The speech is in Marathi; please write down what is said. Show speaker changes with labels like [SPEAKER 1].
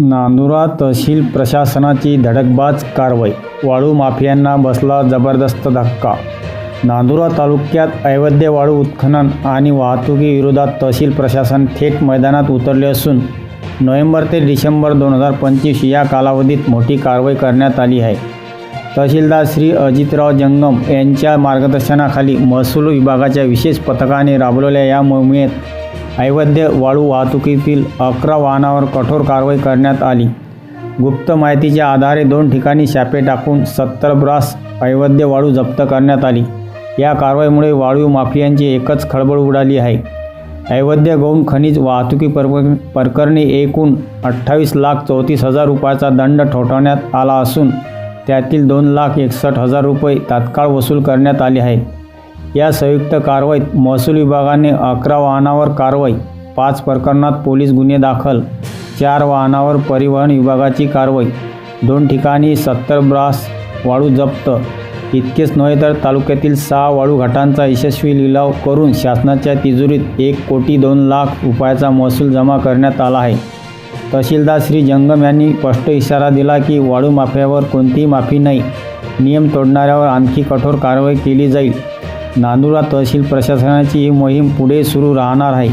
[SPEAKER 1] नांदुरा तहसील प्रशासनाची धडकबाज कारवाई. वाळू माफियांना बसला जबरदस्त धक्का. नांदुरा तालुक्यात अवैध वाळू उत्खनन आणि वाहतुकीविरोधात तहसील प्रशासन थेट मैदानात उतरले असून नोव्हेंबर ते डिसेंबर दोन हजार पंचवीस या कालावधीत मोठी कारवाई करण्यात आली आहे. तहसीलदार श्री अजितराव जंगम यांच्या मार्गदर्शनाखाली महसूल विभागाच्या विशेष पथकाने राबवलेल्या या मोहिमेत अवैध वाळू वाहतुकीतील अकरा वाहनावर कठोर कारवाई करण्यात आली. गुप्त माहितीच्या आधारे दोन ठिकाणी छापे टाकून सत्तर ब्रास अवैध वाळू जप्त करण्यात आली. या कारवाईमुळे वाळू माफियांची एकच खळबळ उडाली आहे. अवैध गौण खनिज वाहतुकी पर प्रकरणी एकूण अठ्ठावीस लाख चौतीस हजार रुपयाचा दंड ठोठावण्यात आला असून त्यातील दोन लाख एकसष्ट हजार रुपये तात्काळ वसूल करण्यात आले आहेत या संयुक्त कारवाईत महसूल विभागाने अकरा वाहनावर कारवाई पाच प्रकरणात पोलीस गुन्हे दाखल चार वाहनावर परिवहन विभागाची कारवाई दोन ठिकाणी सत्तर ब्रास वाळू जप्त. इतकेच नव्हे तर तालुक्यातील सहा वाळू घाटांचा यशस्वी लिलाव करून शासनाच्या तिजोरीत एक कोटी दोन लाख रुपयाचा महसूल जमा करण्यात आला आहे. तहसीलदार श्री जंगम यांनी स्पष्ट इशारा दिला की वाळू माफ्यावर कोणतीही माफी नाही. नियम तोडणाऱ्यावर आणखी कठोर कारवाई केली जाईल. नांदुरा तहसील प्रशासनाची ही मोहीम पुढे सुरू राहणार आहे.